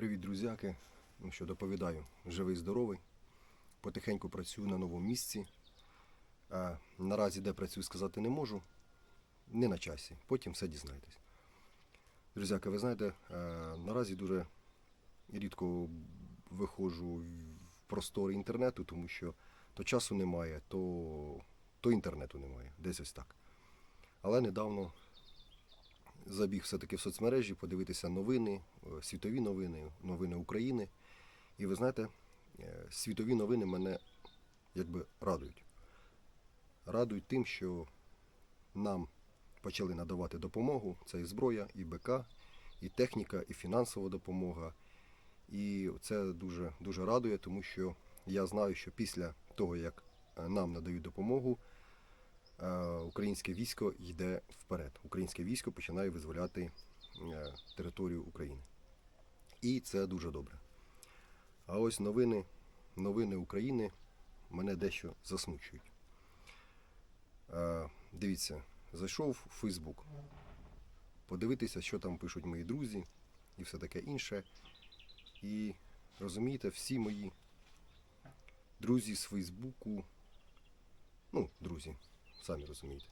Привіт, друзяки. Ну що, доповідаю, живий, здоровий. Потихеньку працюю на новому місці. А, наразі де працюю, сказати не можу. Не на часі. Потім все дізнаєтесь. Друзяки, ви знаєте, наразі дуже рідко виходжу в простори інтернету, тому що то часу немає, то, то інтернету немає. Десь ось так. Але недавно забіг все-таки в соцмережі подивитися новини, е, світові новини, новини України. І ви знаєте, е, світові новини мене якби радують. Радують тим, що нам почали надавати допомогу. Це і зброя, і БК, і техніка, і фінансова допомога. І це дуже, дуже радує, тому що я знаю, що після того, як е, нам надають допомогу, українське військо йде вперед. Українське військо починає визволяти е, територію України. І це дуже добре. А ось новини, новини України мене дещо засмучують. Е, Дивіться, зайшов у Фейсбук, подивитися, що там пишуть мої друзі і все таке інше. І розумієте, всі мої друзі з Фейсбуку, ну, друзі, самі розумієте,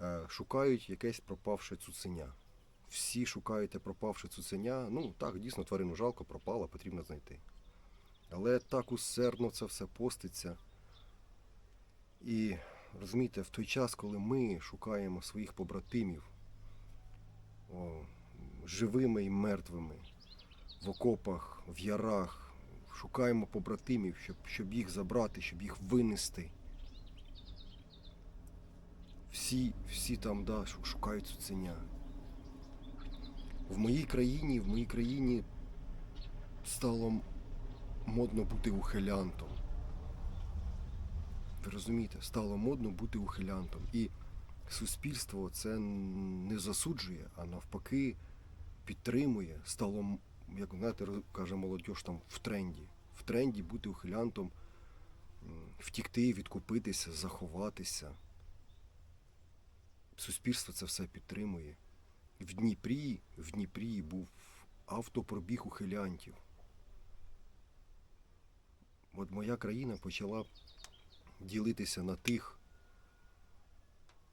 е, шукають якесь пропавше цуценя. Всі шукають те пропавше цуценя. Ну так, дійсно, тварину жалко, пропала, потрібно знайти. Але так усердно це все поститься. І розумієте, в той час, коли ми шукаємо своїх побратимів о, живими і мертвими, в окопах, в ярах, шукаємо побратимів, щоб, щоб їх забрати, щоб їх винести. Всі, всі там да, шукають цуценя. В моїй країні, в моїй країні стало модно бути ухилянтом. Ви розумієте, стало модно бути ухилянтом. І суспільство це не засуджує, а навпаки підтримує. Стало, як знаєте, каже молодь, там в тренді. В тренді бути ухилянтом, втікти, відкупитися, заховатися. Суспільство це все підтримує. В Дніпрі, в Дніпрі був автопробіг ухилянтів. От моя країна почала ділитися на тих,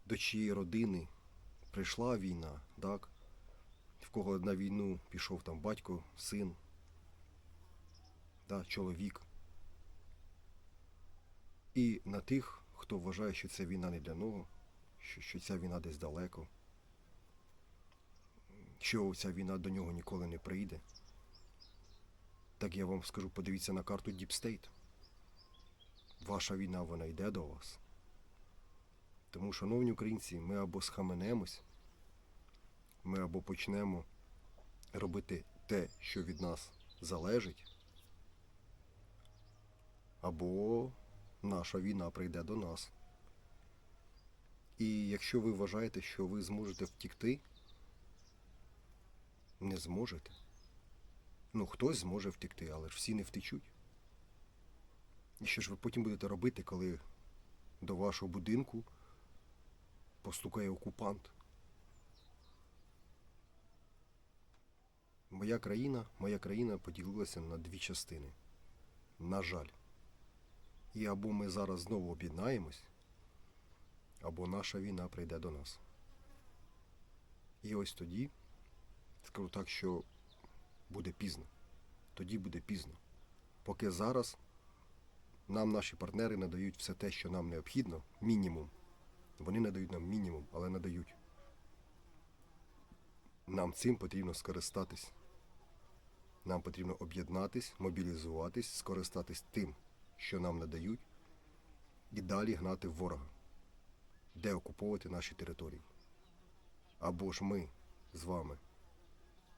до чиєї родини прийшла війна, так? В кого на війну пішов там батько, син, да, чоловік. І на тих, хто вважає, що ця війна не для нього, що, що ця війна десь далеко, що ця війна до нього ніколи не прийде. Так я вам скажу, подивіться на карту State. Ваша війна, вона йде до вас. Тому, шановні українці, ми або схаменемось, ми або почнемо робити те, що від нас залежить, або наша війна прийде до нас. І якщо ви вважаєте, що ви зможете втікти, не зможете. Ну, хтось зможе втекти, але ж всі не втечуть. І що ж ви потім будете робити, коли до вашого будинку постукає окупант? Моя країна, моя країна поділилася на дві частини. На жаль. І або ми зараз знову об'єднаємось, або наша війна прийде до нас. І ось тоді, скажу так, що буде пізно. Тоді буде пізно. Поки зараз нам наші партнери надають все те, що нам необхідно, мінімум. Вони надають нам мінімум, але надають. Нам цим потрібно скористатись. Нам потрібно об'єднатись, мобілізуватись, скористатись тим, що нам надають, і далі гнати ворога, де окуповувати наші території. Або ж ми з вами,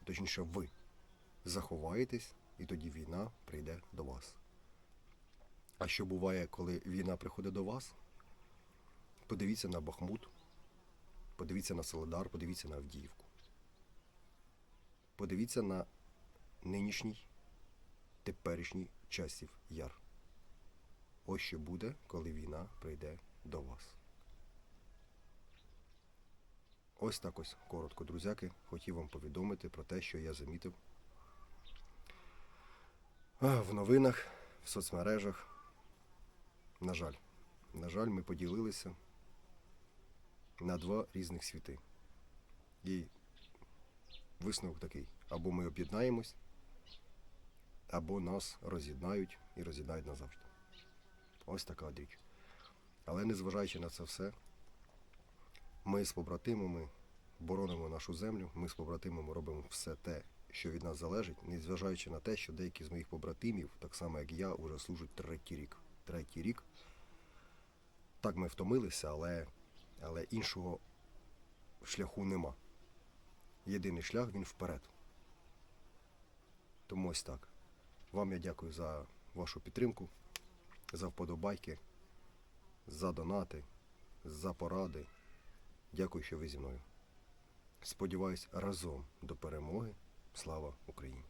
точніше ви, заховаєтесь, і тоді війна прийде до вас. А що буває, коли війна приходить до вас? Подивіться на Бахмут, подивіться на Солидар, подивіться на Авдіївку. Подивіться на нинішній теперішній часів яр. Ось що буде, коли війна прийде до вас. Ось так ось коротко, друзяки, хотів вам повідомити про те, що я замітив в новинах, в соцмережах. На жаль, на жаль, ми поділилися на два різних світи. І висновок такий: або ми об'єднаємось, або нас роз'єднають і роз'єднають назавжди. Ось така річ. Але незважаючи на це все, ми з побратимами боронимо нашу землю, ми з побратимами робимо все те, що від нас залежить, незважаючи на те, що деякі з моїх побратимів, так само як я, вже служать третій рік. Третій рік. Так ми втомилися, але, але іншого шляху нема. Єдиний шлях він вперед. Тому ось так. Вам я дякую за вашу підтримку, за вподобайки, за донати, за поради. Дякую, що ви зі мною. Сподіваюсь, разом до перемоги. Слава Україні!